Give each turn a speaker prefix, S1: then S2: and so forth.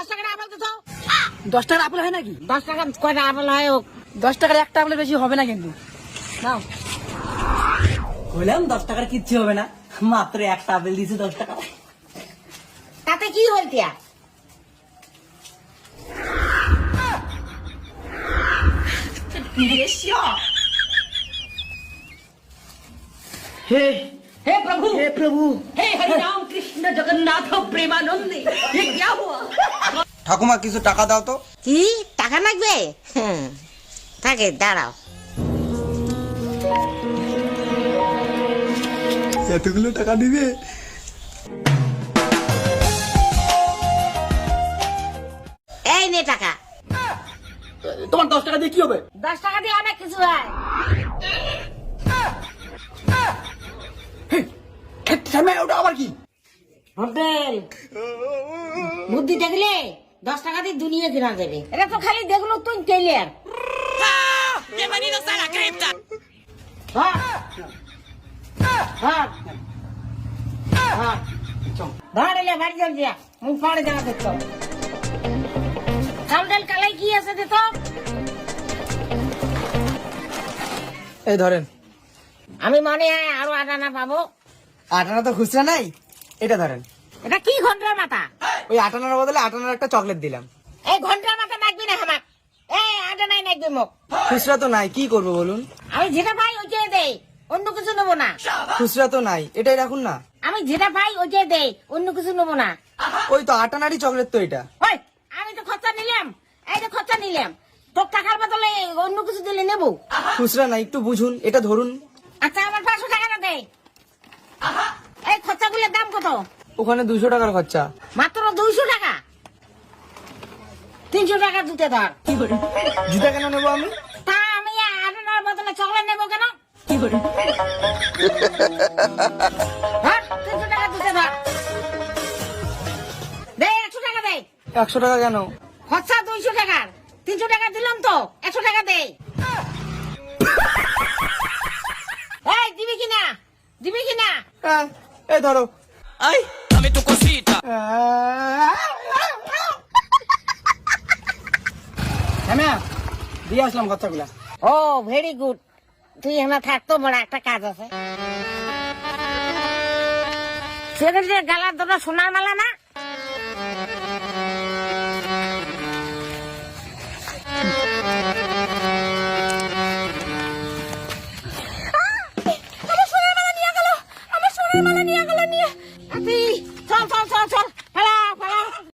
S1: দশ টাকার আপেল তো দাও।
S2: দশ টাকার আপেল হয় নাকি
S1: দশ টাকা কয়টা আপেল হয় হোক
S2: দশ টাকার একটা আপেলের বেশি হবে না কিন্তু নাও বললাম দশ টাকার কিচ্ছু হবে না মাত্র একটা আপেল দিয়েছে দশ টাকা
S1: তাতে কি হইতে
S2: হে
S1: हे प्रभु
S2: হে প্রভু
S1: हे हरि राम कृष्ण जगन्नाथ प्रेमानंद ये क्या हुआ
S3: ঠাকুমা কিছু টাকা দাও তো।
S1: কি? টাকা লাগবে? হুম, থাকে দাঁড়াও।
S3: এতগুলো টাকা দিবে?
S1: এই নে টাকা।
S2: তোমার দশ টাকা দিয়ে কি হবে?
S1: দশ টাকা দিয়ে অনেক কিছু হয়।
S2: শ্যামে ওটা আবার কি?
S1: হোটেল বুদ্ধি দেখলে? দশ টাকা দিয়ে দুনিয়া কিনা দেবে। এটা তো খালি দেখল তুই টেলিয়ার ধরে বাড়ি চল যা। মুখ পড়ে জানা দেখতো চাল ডাল কালাই কি আছে
S2: এই ধরেন।
S1: আমি মনে হয় আরও আটানা পাবো।
S2: আটানা তো খুচরা নাই এটা ধরেন।
S1: এটা কি ঘণ্টার মাথা?
S2: ওই আটানার বদলে আটানার একটা চকলেট দিলাম।
S1: এই ঘণ্টার মাথা নাকবি না আমার এই আটানাই নাকবি মুখ
S2: খুচরা তো নাই কি করব বলুন?
S1: আমি যেটা পাই ওইটাই দেই অন্য কিছু নেব না।
S2: খুচরা তো নাই এটাই রাখুন না।
S1: আমি যেটা পাই ওইটাই দেই অন্য কিছু নেব না।
S2: ওই তো আটানারই চকলেট তো এটা।
S1: ওই আমি তো খরচা নিলাম এই যে খরচা নিলাম। তোর টাকার বদলে অন্য কিছু দিলে নেব।
S2: খুচরা নাই একটু বুঝুন এটা ধরুন।
S1: আচ্ছা আমার পাঁচশো টাকাটা দে এই খরচাগুলোর দাম কত?
S2: ওখানে দুশো টাকার খরচা।
S1: মাত্র দুইশো টাকা? তিনশো টাকা দিতে ধর।
S2: জুতা কেন নেব আমি?
S1: তা আমি আটানার বদলে চকলেট নেব কেন? ধর তিনশো টাকা দিতে ধর। দে একশো টাকা দে।
S2: একশো টাকা কেন?
S1: খরচা দুইশো টাকার। তিনশো টাকা দিলাম তো একশো টাকা দে। এই দিবি কিনা? দিবি কিনা?
S2: হ্যাঁ, এই ধরো।
S4: kami tuko sita.
S2: হ্যাঁ দিয়ে আসলাম কথাগুলা।
S1: ও ভেরি গুড তুই হেমা থাকতো বড় একটা কাজ আছে। সেখানে গালার দুটো সোনার মালা না? আমার সোনার মালা নিয়ে গেল নিয়ে। 阿比冲冲冲。